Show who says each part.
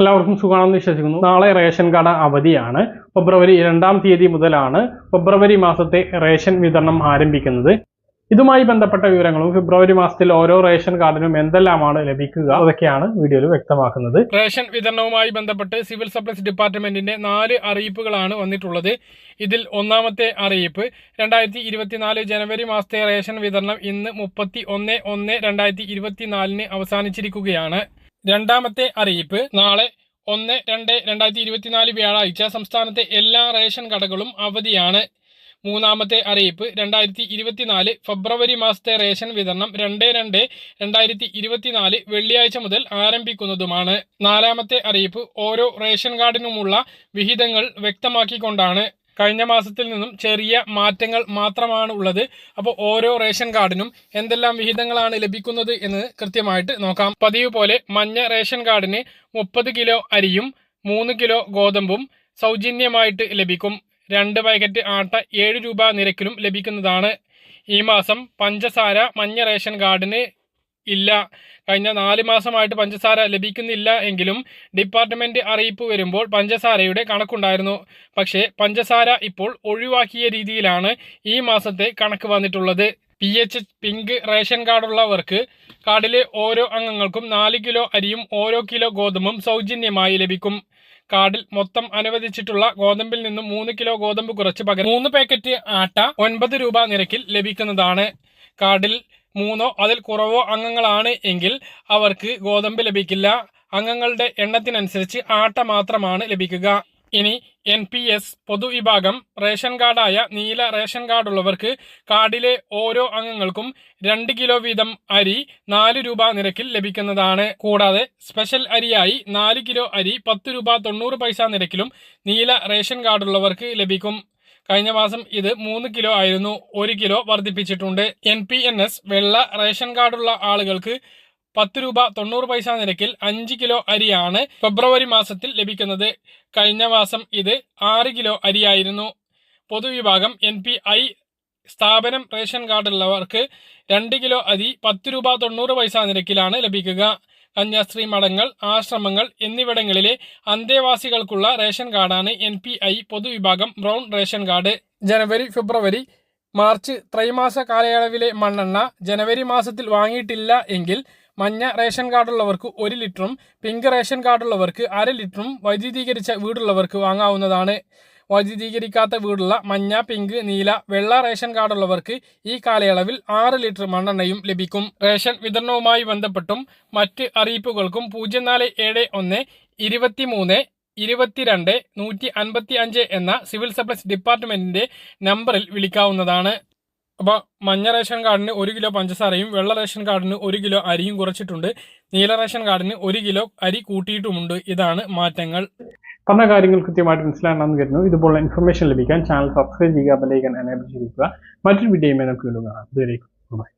Speaker 1: എല്ലാവർക്കും സുഖമാണെന്ന് വിശ്വസിക്കുന്നു. നാളെ റേഷൻ കട അവധിയാണ്. ഫെബ്രുവരി രണ്ടാം തീയതി മുതലാണ് ഫെബ്രുവരി മാസത്തെ റേഷൻ വിതരണം ആരംഭിക്കുന്നത്. ഇതുമായി ബന്ധപ്പെട്ട വിവരങ്ങളും ഫെബ്രുവരി മാസത്തിൽ ഓരോ റേഷൻ കാർഡിനും എന്തെല്ലാമാണ് ലഭിക്കുക അതൊക്കെയാണ് വീഡിയോയിൽ വ്യക്തമാക്കുന്നത്. റേഷൻ വിതരണവുമായി ബന്ധപ്പെട്ട് സിവിൽ സപ്ലൈസ് ഡിപ്പാർട്ട്മെന്റിന്റെ നാല് അറിയിപ്പുകളാണ് വന്നിട്ടുള്ളത്. ഇതിൽ ഒന്നാമത്തെ അറിയിപ്പ് രണ്ടായിരത്തി ഇരുപത്തിനാല് ജനുവരി മാസത്തെ റേഷൻ വിതരണം ഇന്ന് മുപ്പത്തി ഒന്ന് ഒന്ന് രണ്ടായിരത്തി ഇരുപത്തിനാലിന് അവസാനിച്ചിരിക്കുകയാണ്. രണ്ടാമത്തെ അറിയിപ്പ് നാളെ ഒന്ന് രണ്ട് രണ്ടായിരത്തി ഇരുപത്തിനാല് വ്യാഴാഴ്ച സംസ്ഥാനത്തെ എല്ലാ റേഷൻ കടകളും അവധിയാണ്. മൂന്നാമത്തെ അറിയിപ്പ് രണ്ടായിരത്തി ഇരുപത്തിനാല് ഫെബ്രുവരി മാസത്തെ റേഷൻ വിതരണം രണ്ട് രണ്ട് രണ്ടായിരത്തി ഇരുപത്തിനാല് വെള്ളിയാഴ്ച മുതൽ ആരംഭിക്കുന്നതുമാണ്. നാലാമത്തെ അറിയിപ്പ് ഓരോ റേഷൻ കാർഡിനുമുള്ള വിഹിതങ്ങൾ വ്യക്തമാക്കിക്കൊണ്ടാണ്. കഴിഞ്ഞ മാസത്തിൽ നിന്നും ചെറിയ മാറ്റങ്ങൾ മാത്രമാണ് ഉള്ളത് അപ്പോൾ ഓരോ റേഷൻ കാർഡിനും എന്തെല്ലാം വിഹിതങ്ങളാണ് ലഭിക്കുന്നത് എന്ന് കൃത്യമായിട്ട് നോക്കാം. പതിവ് പോലെ മഞ്ഞ റേഷൻ കാർഡിന് മുപ്പത് കിലോ അരിയും മൂന്ന് കിലോ ഗോതമ്പും സൗജന്യമായിട്ട് ലഭിക്കും. രണ്ട് പാക്കറ്റ് ആട്ട ഏഴ് രൂപ നിരക്കിലും ലഭിക്കുന്നതാണ്. ഈ മാസം പഞ്ചസാര മഞ്ഞ റേഷൻ കാർഡിന് ഇല്ല. കഴിഞ്ഞ നാല് മാസമായിട്ട് പഞ്ചസാര ലഭിക്കുന്നില്ല എങ്കിലും ഡിപ്പാർട്ട്മെന്റ് അറിയിപ്പ് വരുമ്പോൾ പഞ്ചസാരയുടെ കണക്കുണ്ടായിരുന്നു. പക്ഷേ പഞ്ചസാര ഇപ്പോൾ ഒഴിവാക്കിയ രീതിയിലാണ് ഈ മാസത്തെ കണക്ക് വന്നിട്ടുള്ളത്. പി എച്ച് പിങ്ക് റേഷൻ കാർഡുള്ളവർക്ക് കാർഡിലെ ഓരോ അംഗങ്ങൾക്കും നാല് കിലോ അരിയും ഓരോ കിലോ ഗോതമ്പും സൗജന്യമായി ലഭിക്കും. കാർഡിൽ മൊത്തം അനുവദിച്ചിട്ടുള്ള ഗോതമ്പിൽ നിന്നും മൂന്ന് കിലോ ഗോതമ്പ് കുറച്ച് പകരം മൂന്ന് പാക്കറ്റ് ആട്ട ഒൻപത് രൂപ നിരക്കിൽ ലഭിക്കുന്നതാണ്. കാർഡിൽ മൂന്നോ അതിൽ കുറവോ അംഗങ്ങളാണ് എങ്കിൽ അവർക്ക് ഗോതമ്പ് ലഭിക്കില്ല. അംഗങ്ങളുടെ എണ്ണത്തിനനുസരിച്ച് ആട്ട മാത്രമാണ് ലഭിക്കുക. ഇനി എൻ പി എസ് പൊതുവിഭാഗം റേഷൻ കാർഡായ നീല റേഷൻ കാർഡുള്ളവർക്ക് കാർഡിലെ ഓരോ അംഗങ്ങൾക്കും രണ്ട് കിലോ വീതം അരി നാല് രൂപ നിരക്കിൽ ലഭിക്കുന്നതാണ്. കൂടാതെ സ്പെഷ്യൽ അരിയായി നാല് കിലോ അരി പത്ത് രൂപ തൊണ്ണൂറ് പൈസ നിരക്കിലും നീല റേഷൻ കാർഡുള്ളവർക്ക് ലഭിക്കും. കഴിഞ്ഞ മാസം ഇത് മൂന്ന് കിലോ ആയിരുന്നു. ഒരു കിലോ വർദ്ധിപ്പിച്ചിട്ടുണ്ട്. എൻ പി എൻ എസ് വെള്ള റേഷൻ കാർഡുള്ള ആളുകൾക്ക് പത്ത് രൂപ തൊണ്ണൂറ് പൈസ നിരക്കിൽ അഞ്ച് കിലോ അരിയാണ് ഫെബ്രുവരി മാസത്തിൽ ലഭിക്കുന്നത്. കഴിഞ്ഞ മാസം ഇത് ആറ് കിലോ അരിയായിരുന്നു. പൊതുവിഭാഗം എൻ പി ഐ സ്ഥാപനം റേഷൻ കാർഡുള്ളവർക്ക് രണ്ട് കിലോ അരി പത്ത് രൂപ തൊണ്ണൂറ് പൈസ നിരക്കിലാണ് ലഭിക്കുക. കന്യാസ്ത്രീ മഠങ്ങൾ ആശ്രമങ്ങൾ എന്നിവിടങ്ങളിലെ അന്തേവാസികൾക്കുള്ള റേഷൻ കാർഡാണ് എൻ പി ഐ പൊതുവിഭാഗം ബ്രൗൺ റേഷൻ കാർഡ്. ജനുവരി ഫെബ്രുവരി മാർച്ച് ത്രൈമാസ കാലയളവിലെ മണ്ണെണ്ണ ജനുവരി മാസത്തിൽ വാങ്ങിയിട്ടില്ല എങ്കിൽ മഞ്ഞ റേഷൻ കാർഡുള്ളവർക്ക് ഒരു ലിറ്ററും പിങ്ക് റേഷൻ കാർഡുള്ളവർക്ക് അര ലിറ്ററും വൈദ്യുതീകരിച്ച വീടുള്ളവർക്ക് വാങ്ങാവുന്നതാണ്. വൈദ്യുതീകരിക്കാത്ത വീടുള്ള മഞ്ഞ പിങ്ക് നീല വെള്ള റേഷൻ കാർഡുള്ളവർക്ക് ഈ കാലയളവിൽ ആറ് ലിറ്റർ മണ്ണെണ്ണയും ലഭിക്കും. റേഷൻ വിതരണവുമായി ബന്ധപ്പെട്ടും മറ്റ് അറിയിപ്പുകൾക്കും പൂജ്യം നാല് ഏഴ് ഒന്ന് ഇരുപത്തിമൂന്ന് ഇരുപത്തിരണ്ട് നൂറ്റി അൻപത്തി അഞ്ച് എന്ന സിവിൽ സപ്ലൈസ് ഡിപ്പാർട്ട്മെന്റിന്റെ നമ്പറിൽ വിളിക്കാവുന്നതാണ്. അപ്പോൾ മഞ്ഞ റേഷൻ കാർഡിന് ഒരു കിലോ പഞ്ചസാരയും വെള്ള റേഷൻ കാർഡിന് ഒരു കിലോ അരിയും കുറച്ചിട്ടുണ്ട്. നീല റേഷൻ കാർഡിന് ഒരു കിലോ അരി കൂട്ടിയിട്ടുമുണ്ട്. ഇതാണ് മാറ്റങ്ങൾ. പറഞ്ഞ കാര്യങ്ങൾ കൃത്യമായിട്ട് മനസ്സിലാണെന്ന് കരുതുന്നു ഇതുപോലുള്ള ഇൻഫർമേഷൻ ലഭിക്കാൻ ചാനൽ സബ്സ്ക്രൈബ് ചെയ്യുക ബെലൈക്കൻ എനേബിൾ ചെയ്യുക മറ്റൊരു വീഡിയോയുമായി നമുക്ക് വീണ്ടും കാണാം. ഇതുവരേക്കും. ബൈ